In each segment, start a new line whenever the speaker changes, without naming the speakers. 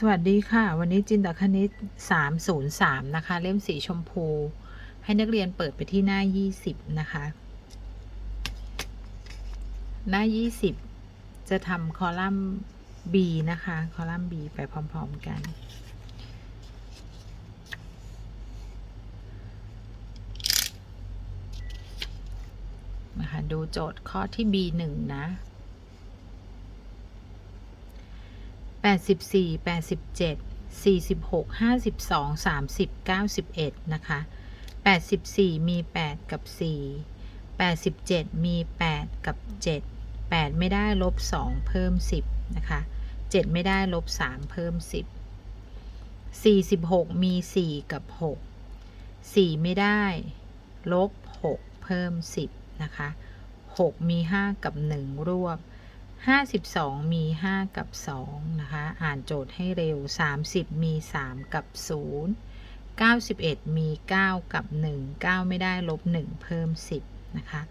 สวัสดีค่ะ วันนี้จินตคณิต 303 นะคะ เล่มสีชมพู ให้นักเรียนเปิดไปที่หน้า 20 นะคะ หน้า 20 จะทำคอลัมน์ B นะคะ คอลัมน์ B ไปพร้อม ๆ กัน นะคะ ดูโจทย์ข้อที่ B1 นะ แปดสิบสี่แปดสิบเจ็ดสี่สิบหกห้าสิบสองสามสิบเก้าสิบเอ็ดนะคะแปดสิบสี่มีแปดกับสี่แปดสิบเจ็ดมีแปดกับเจ็ดแปดไม่ได้ลบสองเพิ่มสิบนะคะเจ็ดไม่ได้ลบสามเพิ่มสิบสี่สิบหกมีสี่กับหกสี่ไม่ได้ ลบหกเพิ่มสิบนะคะหกมีห้ากับหนึ่งรวบ 52 มี 5 กับ 2 นะคะ อ่านโจทย์ให้เร็ว 30 มี 3 กับ 0 91 มี 9 กับ 1 9 ไม่ได้ลบ 1 เพิ่ม 10 นะคะ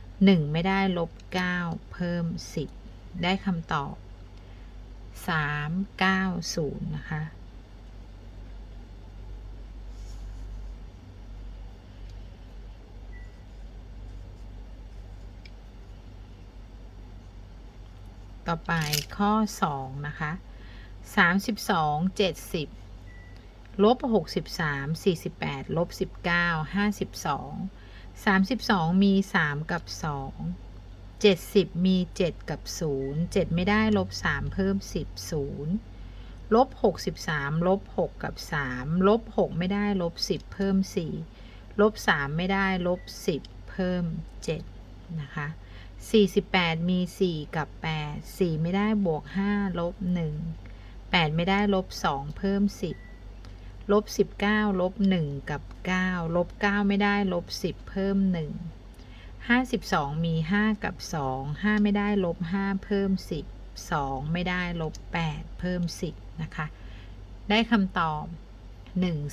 1 ไม่ได้ลบ 9 เพิ่ม 10 ได้คำตอบ 390 นะคะ ต่อไปข้อ 2 นะคะ 32 70ลบ63 48ลบ19 52 32 มี 3 กับ 2 70 มี 7 กับ 0 7 ไม่ได้ลบ 3 เพิ่ม 10 0ลบ63ลบ6กับ3ลบ6 ไม่ได้ลบ 10 เพิ่ม 4ลบ 3 ไม่ได้ลบ 10 เพิ่ม 7 นะคะ 48 มี 4 กับ 8 4 ไม่ได้บวก 5 ลบ 1 8 ไม่ได้ลบ 2 เพิ่ม 10 ลบ 19 ลบ 1 กับ 9 ลบ 9 ไม่ได้ลบ 10 เพิ่ม 1 52 มี 5 กับ 2 5 ไม่ได้ลบ 5 เพิ่ม 10 2 ไม่ได้ลบ 8 เพิ่ม 10 นะคะ ได้คำตอบ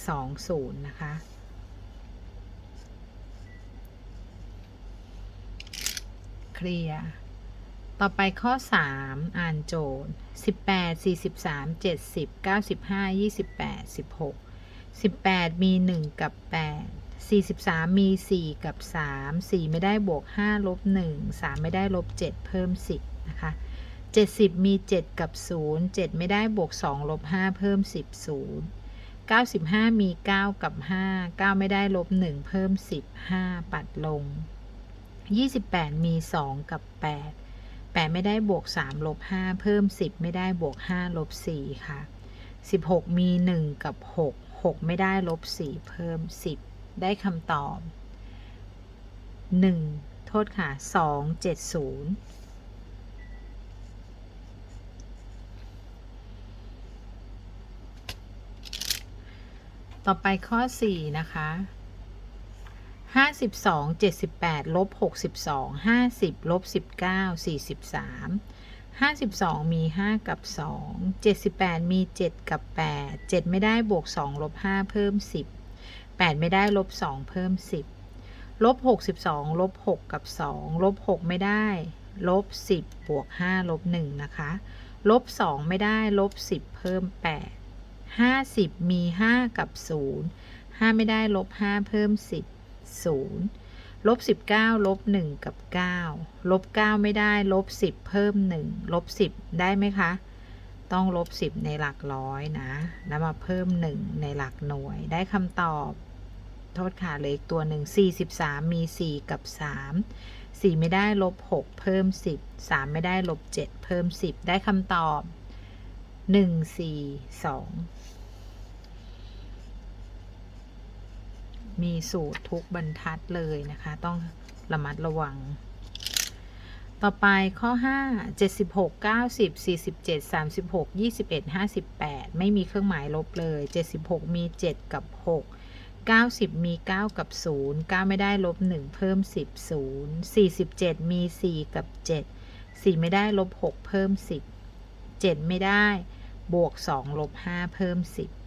120 นะคะ เคลียร์ ต่อไปข้อ 3 อ่านโจทย์ 18 43 70 95 28 16 18 มี 1 กับ 8 43 มี 4 กับ 3 4 ไม่ได้บวก 5 ลบ 1 3 ไม่ได้ลบ 7 เพิ่ม 10 นะคะ 70 มี 7 กับ 0 7 ไม่ได้บวก 2 ลบ 5 เพิ่ม 10 0 95 มี 9 กับ 5 9 ไม่ได้ลบ 1 เพิ่ม 10 5 ปัดลง 28 มี 2 กับ 8 8 ไม่ได้บวก 3 ลบ 5 เพิ่ม 10 ไม่ได้บวก 5 ลบ 4 ค่ะ 16 มี 1 กับ 6 6 ไม่ได้ลบ 4 เพิ่ม 10 ได้คำตอบ 1 โทษค่ะ 2 7 0ต่อไปข้อ 4 นะคะ ห้าสิบสองเจ็ดสิบแปดลบหกสิบสองห้าสิบลบสิบเก้าสี่สิบสามห้าสิบสองมีห้ากับสองเจ็ดสิบแปดมีเจ็ดกับแปดเจ็ดไม่ได้บวกสองลบห้าเพิ่มสิบแปดไม่ได้ลบสองเพิ่มสิบลบหกสิบสองลบหกกับสองลบหกไม่ได้ ลบสิบบวกห้าลบหนึ่งนะคะ ลบสองไม่ได้ ลบสิบเพิ่มแปดห้าสิบมีห้ากับศูนย์ห้าไม่ได้ ลบห้าเพิ่มสิบ 0ลบ19ลบ1กับ9ลบ9ไม่ได้ลบ10 เพิ่ม1ลบ10 ได้ไหมคะ ต้องลบ10 ในหลักร้อยนะ แล้วมาเพิ่ม 1 ในหลักหน่วยได้คำตอบ โทษค่ะเลืออีกตัวหนึ่ง43 มี 4 กับ 3 4 ไม่ได้ลบ 6 เพิ่ม 10 3 ไม่ได้ลบ 7 เพิ่ม 10 ได้คำตอบ 1 4 2 มีสูตรทุกบรรทัดเลยนะคะ ต้องระมัดระวัง ต่อไปข้อ 5 76 90 47 36 21 58 ไม่มีเครื่องหมายลบเลย 76 มี 7 กับ 6 90 มี 9 กับ 0 9 ไม่ได้ลบ 1 เพิ่ม 10 0 47 มี 4 กับ 7 4 ไม่ได้ลบ 6 เพิ่ม 10 7 ไม่ได้ บวก 2 ลบ 5 เพิ่ม 10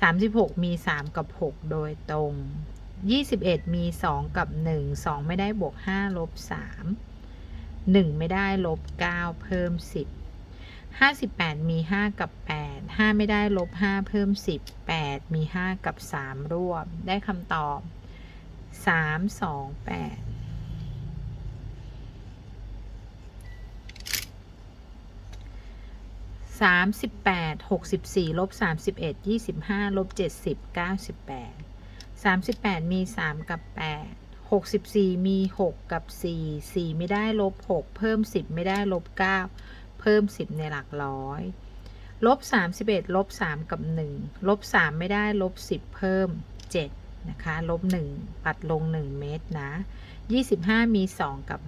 36 มี 3 กับ 6 โดยตรง 21 มี 2 กับ 1 2 ไม่ได้บวก 5 ลบ 3 1 ไม่ได้ลบ 9 เพิ่ม 10ห้าสิบแปดมีห้ากับแปดห้าไม่ได้ลบห้าเพิ่มสิบแปดมีห้ากับสามรวม ได้คำตอบสาม สามสิบแปดหกสิบสี่ลบสามสิบเอ็ดยี่สิบห้าลบเจ็ดสิบเก้าสิบแปดสามสิบแปดมีสามกับแปดหกสิบสี่มีหกกับสี่สี่ไม่ได้ลบหกเพิ่มสิบไม่ได้ลบเก้าเพิ่ม10ในหลักร้อยลบ31ลบ3กับ1ลบ3ไม่ได้ลบ10เพิ่ม7นะคะลบ1ปัดลง1เมตรนะ25มี2กับ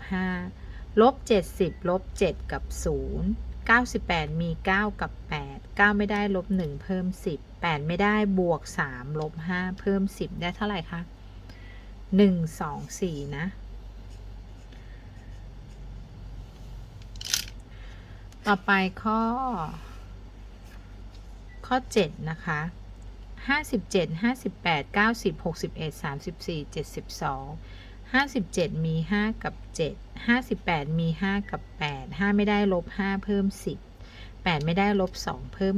5ลบ70ลบ7กับ0 98 มี 9 กับ 8 9 ไม่ได้ลบ 1 เพิ่ม 10 8 ไม่ได้บวก 3 ลบ 5 เพิ่ม 10 ได้เท่าไหร่คะ 1 2 4 นะ ต่อไปข้อ ข้อ 7 นะคะ 57 58 90 61 34 72 57 มี 5 กับ 7 58 มี 5 กับ 8 5 ไม่ได้ลบ 5 เพิ่ม 10 8 ไม่ได้ลบ 2 เพิ่ม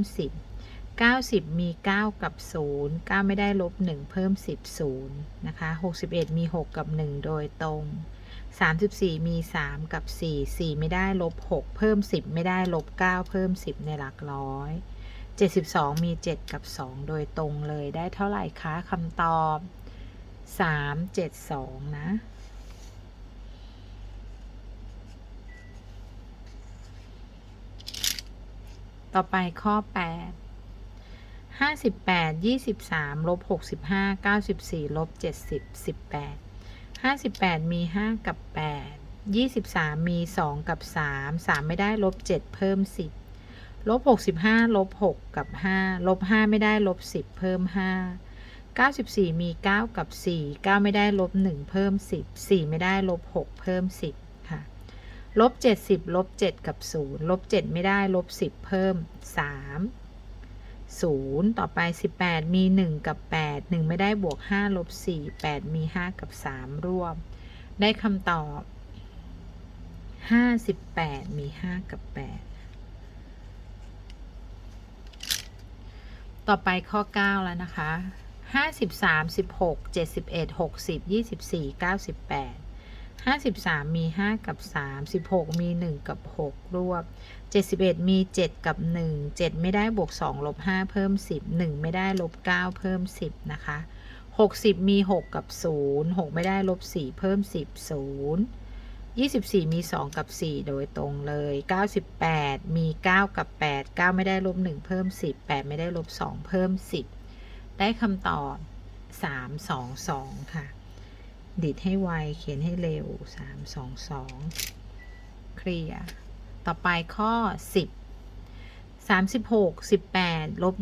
10 90 มี 9 กับ 0 9 ไม่ได้ลบ 1 เพิ่ม 10 0 นะคะ 61 มี 6 กับ 1 โดยตรง 34 มี 3 กับ 4 4 ไม่ได้ลบ 6 เพิ่ม 10 ไม่ได้ลบ 9 เพิ่ม 10 ในหลักร้อย 72 มี 7 กับ 2 โดยตรงเลยได้เท่าไหร่คะคำตอบ 3 7 2นะต่อไปข้อ 8 58 23ลบ65 94ลบ70 18 58 มี 5 กับ 8 23 มี 2 กับ 3 3 ไม่ได้ลบ 7 เพิ่ม 10ลบ65ลบ6กับ 5 ลบ 5 ไม่ได้ลบ 10 เพิ่ม 5 94 มี 9 กับ 4 9 ไม่ได้ลบ 1 เพิ่ม 10 4 ไม่ได้ลบ 6 เพิ่ม 10 ค่ะ ลบ 70 ลบ 7 กับ 0 ลบ 7 ไม่ได้ลบ 10 เพิ่ม 3 0 ต่อไป 18 มี 1 กับ 8 1 ไม่ได้บวก 5 ลบ 4 8 มี 5 กับ 3 ร่วม ได้คำตอบ 58 มี 5 กับ 8ต่อไปข้อ 9 แล้วนะคะ 53 16 71 60 24 98 53มี5กับ3 16มี1กับ6รวบ71มี7กับ1 7ไม่ได้บวก2ลบ5เพิ่ม10 1ไม่ได้ลบ9เพิ่ม10นะคะ60มี6กับ0 6ไม่ได้ลบ4เพิ่ม10 0 24มี2กับ4โดยตรงเลย98มี9กับ8 9ไม่ได้ลบ1เพิ่ม10 8ไม่ได้ลบ2เพิ่ม10 ได้คำตอบ 3 2 2 ค่ะ ดิดให้ไว เขียนให้เร็ว 3 2 2 เคลียร์ ต่อไปข้อ 10 36 18ลบ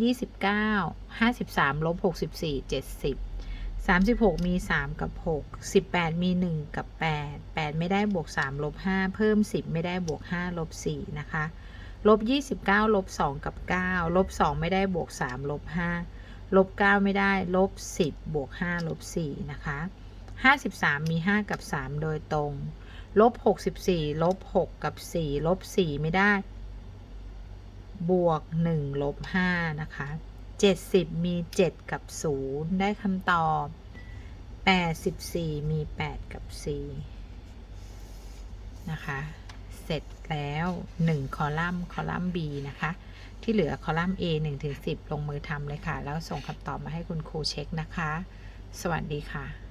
29 53ลบ64 70 36 มี 3 กับ 6 18 มี 1 กับ 8 8 ไม่ได้บวก 3 ลบ 5 เพิ่ม 10 ไม่ได้บวก 5 ลบ 4 นะคะ ลบ 29 ลบ 2 กับ 9 ลบ 2 ไม่ได้บวก 3 ลบ 5 ลบ 9 ไม่ได้ ลบ 10 บวก 5 ลบ 4 นะคะ 53 มี 5 กับ 3 โดยตรง ลบ 64 ลบ 6 กับ 4 ลบ 4 ไม่ได้ บวก 1 ลบ 5 นะคะ 70 มี 7 กับ 0 ได้คำตอบ 84 มี 8 กับ 4 นะคะ เสร็จแล้ว 1 คอลัมน์ คอลัมน์ B นะคะ ที่เหลือคอลัมน์ A 1ถึง10 ลงมือทำเลยค่ะ แล้วส่งคำตอบมาให้คุณครูเช็คนะคะ สวัสดีค่ะ